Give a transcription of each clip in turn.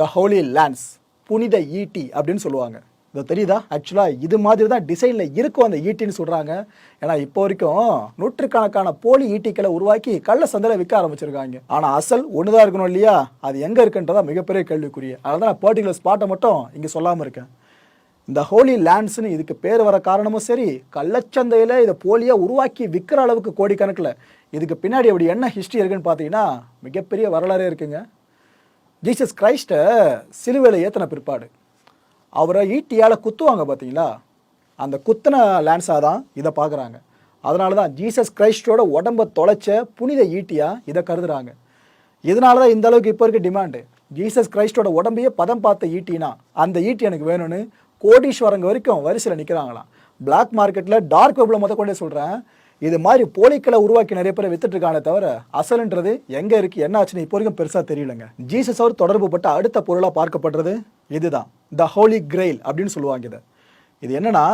த Holi lands புனித ஈட்டி அப்படின்னு சொல்லுவாங்க. இது தெரியுதா? ஆக்சுவலாக இது மாதிரி தான் டிசைனில் இருக்கும் அந்த ஈட்டின்னு சொல்கிறாங்க ஏன்னா இப்போ வரைக்கும் நூற்றுக்கணக்கான போலி ஈட்டிகளை உருவாக்கி கள்ள சந்தையில் விற்க ஆரம்பிச்சிருக்காங்க. ஆனால் அசல் ஒன்று தான் இருக்கணும் இல்லையா? அது எங்கே இருக்குன்றதா மிகப்பெரிய கேள்விக்குரிய அதனால தான் நான் பர்டிகுலர் ஸ்பாட்டை மட்டும் இங்கே சொல்லாமல் இருக்கேன். இந்த ஹோலி லேண்ட்ஸ்னு இதுக்கு பேர் வர காரணமும் சரி கள்ளச்சந்தையில் இதை போலியாக உருவாக்கி விற்கிற அளவுக்கு கோடிக்கணக்கில். இதுக்கு பின்னாடி அப்படி என்ன ஹிஸ்ட்ரி இருக்குன்னு பார்த்தீங்கன்னா மிகப்பெரிய வரலாறே இருக்குங்க. ஜீசஸ் கிரைஸ்ட்டை சிலுவையில் ஏற்றின பிற்பாடு. அவரை ஈட்டியால் குத்துவாங்க பார்த்தீங்களா அந்த குத்தின லேன்ஸாக தான் இதை பார்க்குறாங்க. அதனால தான் ஜீசஸ் கிரைஸ்டோட உடம்பை தொலைச்ச புனித ஈட்டியாக இதை கருதுகிறாங்க இதனால தான் இந்த அளவுக்கு இப்போ இருக்க டிமாண்டு. ஜீசஸ் கிரைஸ்டோட உடம்பையே பதம் பார்த்த ஈட்டினா அந்த ஈட்டி எனக்கு வேணும்னு கோடீஸ்வரங்க வரைக்கும் வரிசையில் நிற்கிறாங்களாம் பிளாக் மார்க்கெட்டில் டார்க் வெப்பில் முத கொண்டே சொல்கிறேன் இது மாதிரி போலிக்களை உருவாக்கி நிறைய பேரை வித்துட்டு தவிர அசலுன்றது எங்க இருக்கு என்ன ஆச்சுன்னு இப்போ வரைக்கும் பெருசா தெரியலங்க. ஜீசஸ் அவர் தொடர்பு பட்ட அடுத்த பொருளா பார்க்கப்படுறது இதுதான். த ஹோலி கிரெயில் அப்படின்னு சொல்லுவாங்க இதை. இது என்னன்னா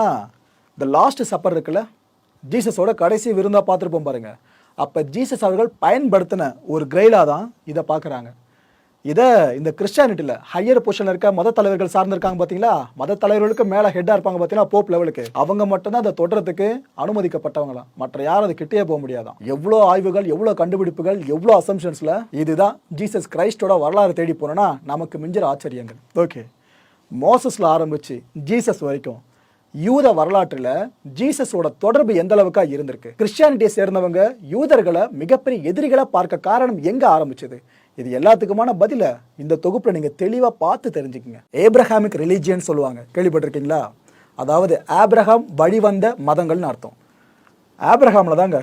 த லாஸ்ட் சப்பர் இருக்குல்ல ஜீசஸோட கடைசி விருந்தா பார்த்துருப்போம் பாருங்க. அப்ப ஜீசஸ் அவர்கள் பயன்படுத்தின ஒரு கிரெயிலா தான் இதை பார்க்குறாங்க. இதை இந்த கிறிஸ்டியானிட்டியில் ஹையர் பொசிஷனில் இருக்க மத தலைவர்கள் சார்ந்திருக்காங்க பார்த்தீங்களா மத தலைவர்களுக்கு மேலே ஹெட்டாக இருப்பாங்க பார்த்தீங்கன்னா போப் லெவலுக்கு அவங்க மட்டும்தான் அதை தொடரத்துக்கு அனுமதிக்கப்பட்டவங்களாம். மற்ற யாரும் அது கிட்டே போக முடியாதான். எவ்வளோ ஆய்வுகள் எவ்வளோ கண்டுபிடிப்புகள் எவ்வளோ அசம்ஷன்ஸில் இதுதான் ஜீசஸ் கிரைஸ்டோட வரலாறு தேடி போனோன்னா நமக்கு மிஞ்சிற ஆச்சரியங்கள். ஓகே மோசஸில் ஆரம்பிச்சு ஜீசஸ் வரைக்கும் யூத வரலாற்றில் ஜீசஸோட தொடர்பு எந்த அளவுக்கா இருந்திருக்கு? கிறிஸ்டியானிட்டியை சேர்ந்தவங்க யூதர்களை மிகப்பெரிய எதிரிகளை பார்க்க காரணம் எங்கே ஆரம்பிச்சது? இது எல்லாத்துக்குமான பதில இந்த தொகுப்புல நீங்க தெளிவா பார்த்து தெரிஞ்சுக்கங்க. ஏப்ரஹாமிக் ரிலீஜியன் சொல்லுவாங்க. கேள்விப்பட்டிருக்கீங்களா? அதாவது ஆப்ரஹாம் வழிவந்த மதங்கள்னு அர்த்தம். ஆப்ரஹாமில் தாங்க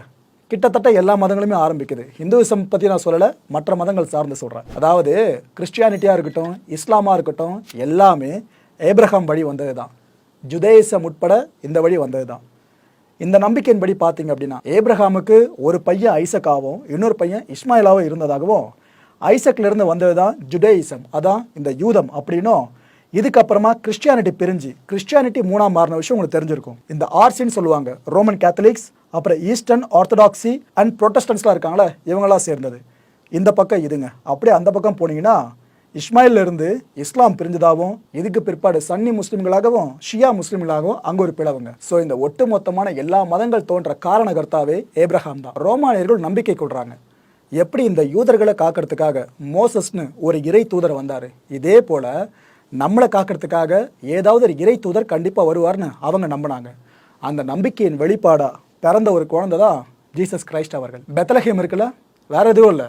கிட்டத்தட்ட எல்லா மதங்களுமே ஆரம்பிக்குது. ஹிந்துவிசம் பற்றி நான் சொல்லலை மற்ற மதங்கள் சார்ந்து சொல்கிறேன் அதாவது கிறிஸ்டியானிட்டியாக இருக்கட்டும் இஸ்லாமாக இருக்கட்டும் எல்லாமே ஏப்ரஹாம் வழி வந்தது தான். ஜுதேசம் உட்பட இந்த வழி வந்தது தான். இந்த நம்பிக்கையின்படி பார்த்தீங்க அப்படின்னா ஏப்ரஹாமுக்கு ஒரு பையன் ஐசக்காவும் இன்னொரு பையன் இஸ்மாயிலாவும் இருந்ததாகவும் ஐசக்லேருந்து வந்தது தான் ஜுடேயிசம். அதான் இந்த யூதம் அப்படின்னும் இதுக்கப்புறமா கிறிஸ்டியானிட்டி பிரிஞ்சு கிறிஸ்டியானிட்டி மூணாம் மாறின விஷயம் உங்களுக்கு தெரிஞ்சிருக்கும். இந்த ஆர்சின்னு சொல்லுவாங்க ரோமன் கேத்தலிக்ஸ் அப்புறம் ஈஸ்டர்ன் ஆர்த்தடாக்ஸி அண்ட் ப்ரொட்டஸ்டன்ஸ்லாம் இருக்காங்களே இவங்களாம் சேர்ந்தது. இந்த பக்கம் இதுங்க. அப்படியே அந்த பக்கம் போனீங்கன்னா இஸ்மாயில்ல இருந்து இஸ்லாம் பிரிஞ்சதாகவும் இதுக்கு பிற்பாடு சன்னி முஸ்லீம்களாகவும் ஷியா முஸ்லீம்களாகவும் அங்கே ஒரு பிளவுங்க. ஸோ இந்த ஒட்டுமொத்தமான எல்லா மதங்கள் தோன்ற காரணகர்த்தாவே ஏப்ரஹாம் தான். ரோமானியர்கள் நம்பிக்கை கொள்கிறாங்க எப்படி இந்த யூதர்களை காக்கிறதுக்காக மோசஸ்னு ஒரு இறை தூதர் வந்தார்? இதே போல் நம்மளை காக்கிறதுக்காக ஏதாவது ஒரு இறை தூதர் கண்டிப்பாக வருவார்னு அவங்க நம்பினாங்க. அந்த நம்பிக்கையின் வெளிப்பாடாக பிறந்த ஒரு குழந்தை தான் ஜீசஸ் கிரைஸ்ட் அவர்கள். பெத்தலஹேம் இருக்குல்ல? வேறு எதுவும் இல்லை.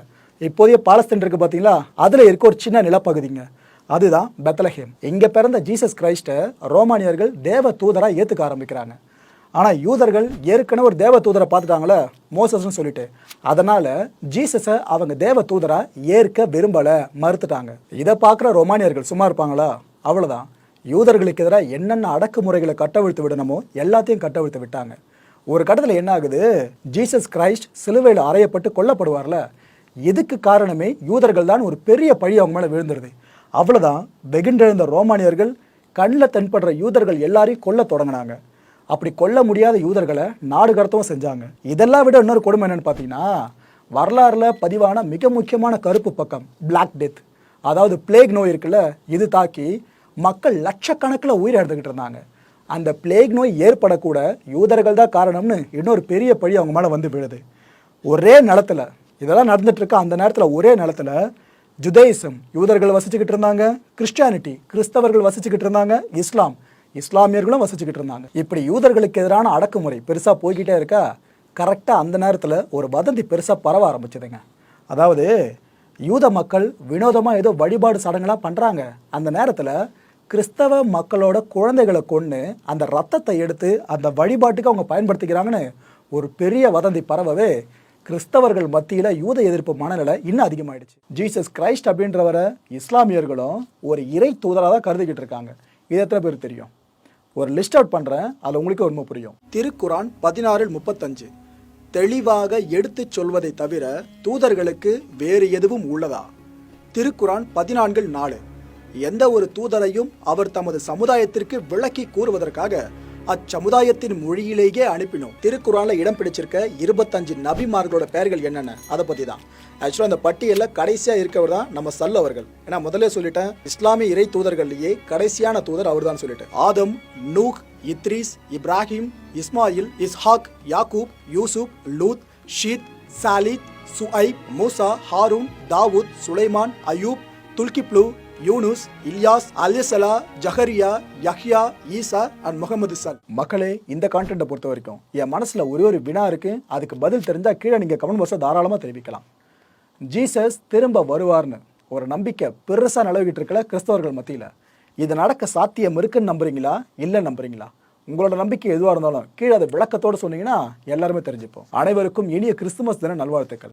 இப்போதைய பாலஸ்தீன் இருக்குது பார்த்தீங்களா அதில் இருக்க ஒரு சின்ன நிலப்பகுதிங்க. அதுதான் பெத்தலஹேம் இங்கே பிறந்த ஜீசஸ் கிரைஸ்ட்டை ரோமானியர்கள் தேவ தூதராக ஏற்றுக்க ஆரம்பிக்கிறாங்க. ஆனால் யூதர்கள் ஏற்கனவே ஒரு தேவ தூதரை பார்த்துட்டாங்களே மோசஸ்னு சொல்லிட்டு. அதனால் ஜீசஸை அவங்க தேவ தூதராக ஏற்க விரும்பலை மறுத்துட்டாங்க. இதை பார்க்குற ரோமானியர்கள் சும்மா இருப்பாங்களா? அவ்வளோதான் யூதர்களுக்கு எதிராக என்னென்ன அடக்குமுறைகளை கட்டவிழ்த்து விடணுமோ எல்லாத்தையும் கட்டவிழ்த்து விட்டாங்க. ஒரு கட்டத்தில் என்ன ஆகுது? ஜீசஸ் கிரைஸ்ட் சிலுவையில் அறையப்பட்டு கொல்லப்படுவார்ல. இதுக்கு காரணமே யூதர்கள் தான் ஒரு பெரிய பழி அவங்க மேலே விழுந்துருது. அவ்வளோதான் வெகுண்டெழுந்த ரோமானியர்கள் கண்ணில் தென்படுற யூதர்கள் எல்லாரையும் கொல்ல தொடங்கினாங்க. அப்படி கொல்ல முடியாத யூதர்களை நாடு கடத்தவும் செஞ்சாங்க. இதெல்லாம் விட இன்னொரு கொடுமை என்னன்னு பார்த்தீங்கன்னா வரலாறுல பதிவான மிக முக்கியமான கருப்பு பக்கம் பிளாக் டெத் அதாவது பிளேக் நோய் இருக்குல்ல இது தாக்கி மக்கள் லட்சக்கணக்கில் உயிர் எடுத்துக்கிட்டு இருந்தாங்க. அந்த பிளேக் நோய் ஏற்படக்கூட யூதர்கள் தான் காரணம்னு இன்னொரு பெரிய பழி அவங்க மேலே வந்து விழுது. ஒரே நிலத்துல இதெல்லாம் நடந்துட்டு இருக்க அந்த நேரத்தில் ஒரே நிலத்துல ஜுதேயிசம் யூதர்கள் வசிச்சுக்கிட்டு இருந்தாங்க கிறிஸ்டியானிட்டி கிறிஸ்தவர்கள் வசிச்சுக்கிட்டு இருந்தாங்க இஸ்லாம் இஸ்லாமியர்களும் வசிச்சுக்கிட்டு இருந்தாங்க. இப்படி யூதர்களுக்கு எதிரான அடக்குமுறை பெருசாக போய்கிட்டே இருக்கா கரெக்டாக அந்த நேரத்தில் ஒரு வதந்தி பெருசாக பரவ ஆரம்பிச்சதுங்க. அதாவது யூத மக்கள் வினோதமாக ஏதோ வழிபாடு சடங்கெல்லாம் பண்ணுறாங்க அந்த நேரத்தில் கிறிஸ்தவ மக்களோட குழந்தைகளை கொண்டு அந்த ரத்தத்தை எடுத்து அந்த வழிபாட்டுக்கு அவங்க பயன்படுத்திக்கிறாங்கன்னு ஒரு பெரிய வதந்தி பரவவே கிறிஸ்தவர்கள் மத்தியில் யூத எதிர்ப்பு மனநிலை இன்னும் அதிகமாயிடுச்சு. ஜீசஸ் கிரைஸ்ட் அப்படின்றவரை இஸ்லாமியர்களும் ஒரு இறை தூதராக தான் கருதிக்கிட்டு இருக்காங்க. இது எத்தனை பேர் தெரியும்? ஒரு லிஸ்ட் அவுட் பண்ணுறேன் அதில் உங்களுக்கு உண்மை புரியும். திருக்குரான் பதினாறில் முப்பத்தஞ்சு. தெளிவாக எடுத்துச் சொல்வதை தவிர தூதர்களுக்கு வேறு எதுவும் உள்ளதா? திருக்குரான் பதினான்கில் நாலு. எந்த ஒரு தூதரையும் அவர் தமது சமுதாயத்திற்கு விளக்கி கூறுவதற்காக அச்சமுதாயத்தின் மொழியிலேயே அனுப்பினோம். திருக்குறான்ல இடம் பிடிச்சிருக்க இருபத்தஞ்சு நபிமார்களோட பெயர்கள் என்னென்ன? அதை பத்தி தான் ஆக்சுவலாக அந்த பட்டியலில் கடைசியா இருக்கவர் தான் நம்ம சல் அவர்கள். ஏன்னா முதல்ல சொல்லிட்டேன் இஸ்லாமிய இறை தூதர்கள்லேயே கடைசியான தூதர் அவர் தான் சொல்லிட்டு. Adam Nuh Idris Ibrahim Ismail Ishaq Yaqub Yusuf Lut Sheeth Salih Shuaib Musa Harun Dawud Sulaiman Ayub Dhulkifl Yunus Ilyas Alyasa Zakariya Yahya Isa and Muhammad சல் மக்களே இந்த கான்டென்ட்டை பொறுத்த வரைக்கும் என் மனசுல ஒரே ஒரு வினா இருக்கு. அதுக்கு பதில் தெரிஞ்சா கீழே நீங்க கமெண்ட் பாக்ஸை தாராளமா தெரிவிக்கலாம். ஜீசஸ் திரும்ப வருவார்னு ஒரு நம்பிக்கை பெருசா நிலவிக்கிட்டு இருக்கல கிறிஸ்தவர்கள் மத்தியில. இது நடக்க சாத்தியம் இருக்குன்னு நம்புறீங்களா? இல்லை நம்புறீங்களா? உங்களோட நம்பிக்கை எதுவாக இருந்தாலும் கீழே அதை விளக்கத்தோடு சொன்னீங்கன்னா எல்லாருமே தெரிஞ்சுப்போம். அனைவருக்கும் இனிய கிறிஸ்துமஸ் தின நல்வாழ்த்துக்கள்.